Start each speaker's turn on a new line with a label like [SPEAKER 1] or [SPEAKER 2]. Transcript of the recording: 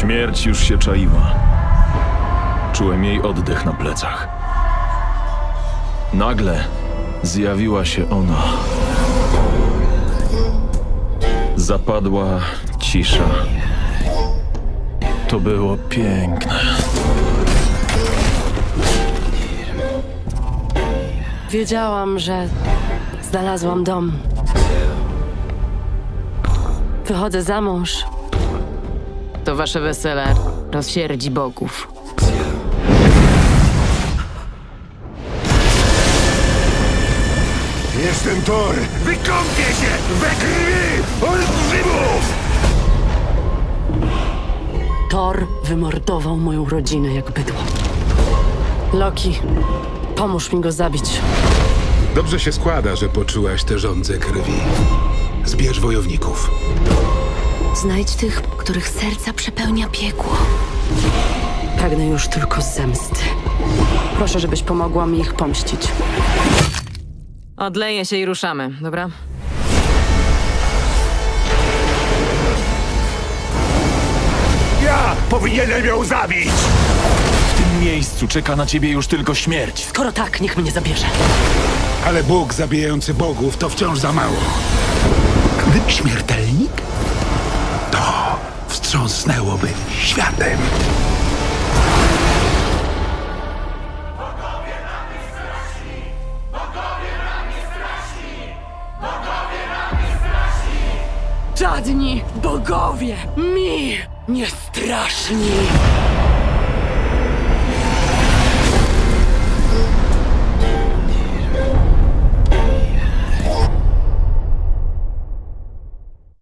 [SPEAKER 1] Śmierć już się czaiła. Czułem jej oddech na plecach. Nagle zjawiła się ona. Zapadła cisza. To było piękne.
[SPEAKER 2] Wiedziałam, że znalazłam dom. Wychodzę za mąż.
[SPEAKER 3] To wasze wesele rozsierdzi bogów.
[SPEAKER 4] Jestem Thor! Wykąpię się we krwi olbrzymów!
[SPEAKER 2] Thor wymordował moją rodzinę jak bydło. Loki, pomóż mi go zabić.
[SPEAKER 5] Dobrze się składa, że poczułaś tę żądzę krwi. Zbierz wojowników.
[SPEAKER 6] Znajdź tych, których serca przepełnia piekło.
[SPEAKER 2] Pragnę już tylko zemsty. Proszę, żebyś pomogła mi ich pomścić.
[SPEAKER 3] Odleję się i ruszamy, dobra?
[SPEAKER 4] Ja powinienem ją zabić!
[SPEAKER 1] W tym miejscu czeka na ciebie już tylko śmierć.
[SPEAKER 2] Skoro tak, niech mnie zabierze.
[SPEAKER 5] Ale Bóg zabijający bogów to wciąż za mało. Gdyby śmiertelnik, wstrząsnęłoby światem.
[SPEAKER 2] Żadni bogowie mi nie straszni.